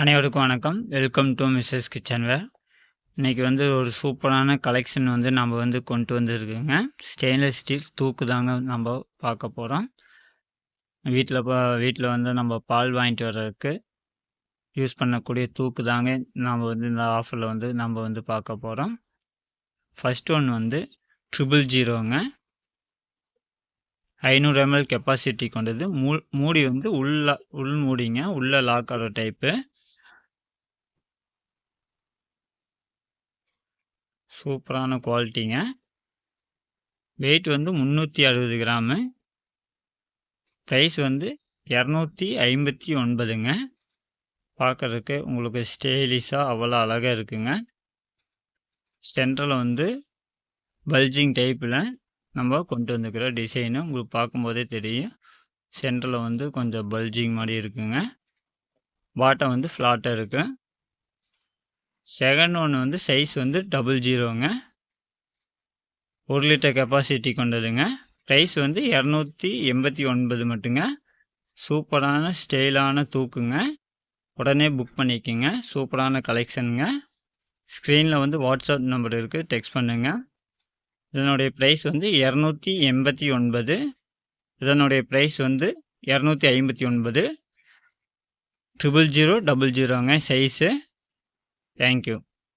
அனைவருக்கும் வணக்கம். Welcome to Mrs கிச்சன்வேர் இன்றைக்கி வந்து ஒரு சூப்பரான கலெக்ஷன் வந்து நம்ம வந்து கொண்டு வந்துருக்குங்க. ஸ்டெயின்லெஸ் ஸ்டீல் தூக்கு தாங்க நம்ம பார்க்க போகிறோம் வீட்டில் பா வீட்டில் வந்து நம்ம பால் வாங்கிட்டு வர்றதுக்கு யூஸ் பண்ணக்கூடிய தூக்கு தாங்க நம்ம வந்து இந்த ஆஃபரில் வந்து நம்ம வந்து பார்க்க போகிறோம் ஃபஸ்ட் ஒன் வந்து ட்ரிபிள் ஜீரோங்க ஐநூறு எம்எல் கெப்பாசிட்டி கொண்டது. மூ மூடி வந்து உள்ள உள் மூடிங்க. உள்ள லாக் டைப்பு சூப்பரான குவாலிட்டிங்க. வெயிட் வந்து முந்நூற்றி அறுபது கிராமு. ப்ரைஸ் வந்து இரநூத்தி ஐம்பத்தி ஒன்பதுங்க. பார்க்குறதுக்கு உங்களுக்கு ஸ்டைலிஷாக அவ்வளோ அழகாக இருக்குங்க. சென்டரில் வந்து பல்ஜிங் டைப்பில் நம்ம கொண்டு வந்துக்கிற டிசைனு உங்களுக்கு பார்க்கும்போதே தெரியும். சென்டரில் வந்து கொஞ்சம் பல்ஜிங் மாதிரி இருக்குங்க. பாட்டம் வந்து ஃப்ளாட்டாக இருக்குது செகண்ட் ஒன்று வந்து சைஸ் வந்து டபுள் ஜீரோங்க ஒரு லிட்டர் கெப்பாசிட்டி கொண்டதுங்க. ப்ரைஸ் வந்து இரநூத்தி எண்பத்தி ஒன்பது மட்டுங்க. சூப்பரான ஸ்டைலான தூக்குங்க. உடனே புக் பண்ணிக்கோங்க. சூப்பரான கலெக்ஷனுங்க ஸ்க்ரீனில் வந்து வாட்ஸ்அப் நம்பர் இருக்குது டெக்ஸ்ட் பண்ணுங்கள் இதனுடைய ப்ரைஸ் வந்து இரநூத்தி எண்பத்தி ஒன்பது. இதனுடைய ப்ரைஸ் வந்து இரநூத்தி ஐம்பத்தி ஒன்பது. ட்ரிபிள் ஜீரோ டபுள் ஜீரோங்க சைஸு Thank you.